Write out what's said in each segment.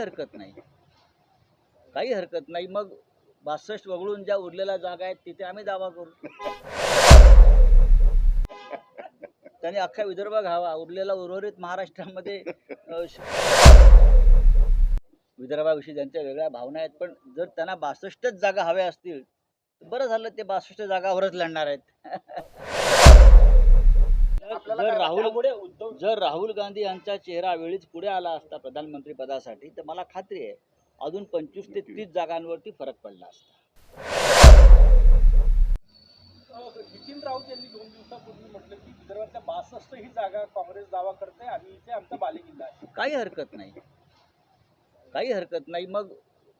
हरकत नाही. काही हरकत नाही. मग बासष्ट वगळून ज्या उरलेल्या जागा आहेत तिथे आम्ही दावा करू. त्याने अख्खा विदर्भ घ्यावा उरलेला उर्वरित महाराष्ट्रामध्ये विदर्भाविषयी त्यांच्या वेगळ्या भावना आहेत पण जर त्यांना बासष्टच जागा हव्या असतील तर बरं झालं ते बासष्ट जागावरच लढणार आहेत. जर राहुल उद्धव जर राहुल गांधी यांचा चेहरा वेळीच पुढे आला असता प्रधानमंत्री पदासाठी तर मला खात्री आहे अजून पंचवीस ते तीस जागांवरती फरक पडला असता. नितीन राऊत यांनी दोन दिवसापूर्वी म्हटलं की विदर्भातल्या बासष्ट ही जागा काँग्रेस दावा करते आणि इथे आमचा बालेकिल्ला आहे. काही हरकत नाही. काही हरकत नाही. मग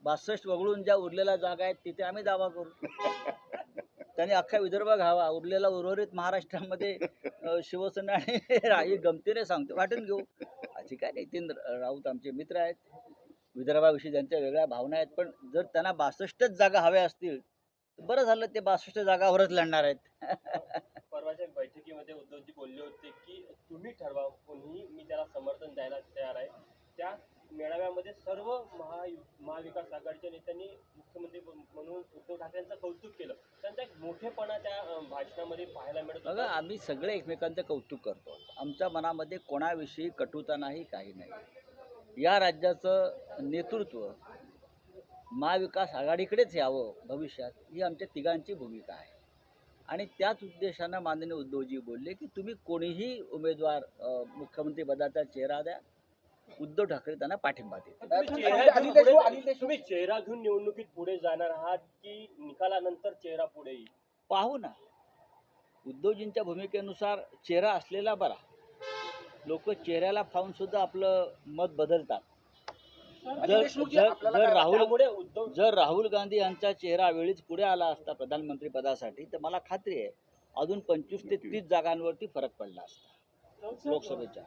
बासष्ट वगळून ज्या उरलेल्या जागा आहेत तिथे आम्ही दावा करू. त्याने अख्खा विदर्भ घ्यावा उरलेला उर्वरित महाराष्ट्रामध्ये शिवसेना आणि राही गमतीने सांगतो वाटून घेऊ. अशी काय नितीन राऊत आमचे मित्र आहेत. विदर्भाविषयी त्यांच्या वेगळ्या भावना आहेत पण जर त्यांना बासष्टच जागा हव्या असतील तर बरं झालं ते बासष्ट जागावरच लढणार आहेत. परवाच्या बैठकीमध्ये उद्धवजी बोलले होते की तुम्ही ठरवा कोणीही मी त्याला समर्थन द्यायला तयार आहे. त्या मेळाव्यामध्ये सर्व महा महाविकास आघाडीच्या नेत्यांनी मुख्यमंत्री म्हणून उद्धव ठाकरेंचं कौतुक केलं. त्यांचा एक मोठेपणा त्या भाषणामध्ये पाहायला मिळत बघा आम्ही सगळे एकमेकांचं कौतुक करतो. आमच्या मनामध्ये कोणाविषयी कटुता नाही काही नाही. या राज्याचं नेतृत्व महाविकास आघाडीकडेच यावं भविष्यात ही आमच्या तिघांची भूमिका आहे. आणि त्याच उद्देशानं माननीय उद्धवजी बोलले की तुम्ही कोणीही उमेदवार मुख्यमंत्रीपदाचा चेहरा द्या उद्धव ठाकरे त्यांना पाठिंबा देतील. तुम्ही चेहरा घेऊन निवडणुकीत पुढे जाणार आहात की निकालानंतर चेहरा पुढे येईल? पाहू ना. उद्धवजींच्या भूमिकेनुसार चेहरा असलेला बरा. लोक चेहऱ्याला पाहून सुद्धा आपलं मत बदलतात. जर जर जर राहुल जर राहुल गांधी यांचा चेहरा वेळीच पुढे आला असता प्रधानमंत्री पदासाठी तर मला खात्री आहे अजून पंचवीस ते तीस जागांवरती फरक पडला असता लोकसभेच्या.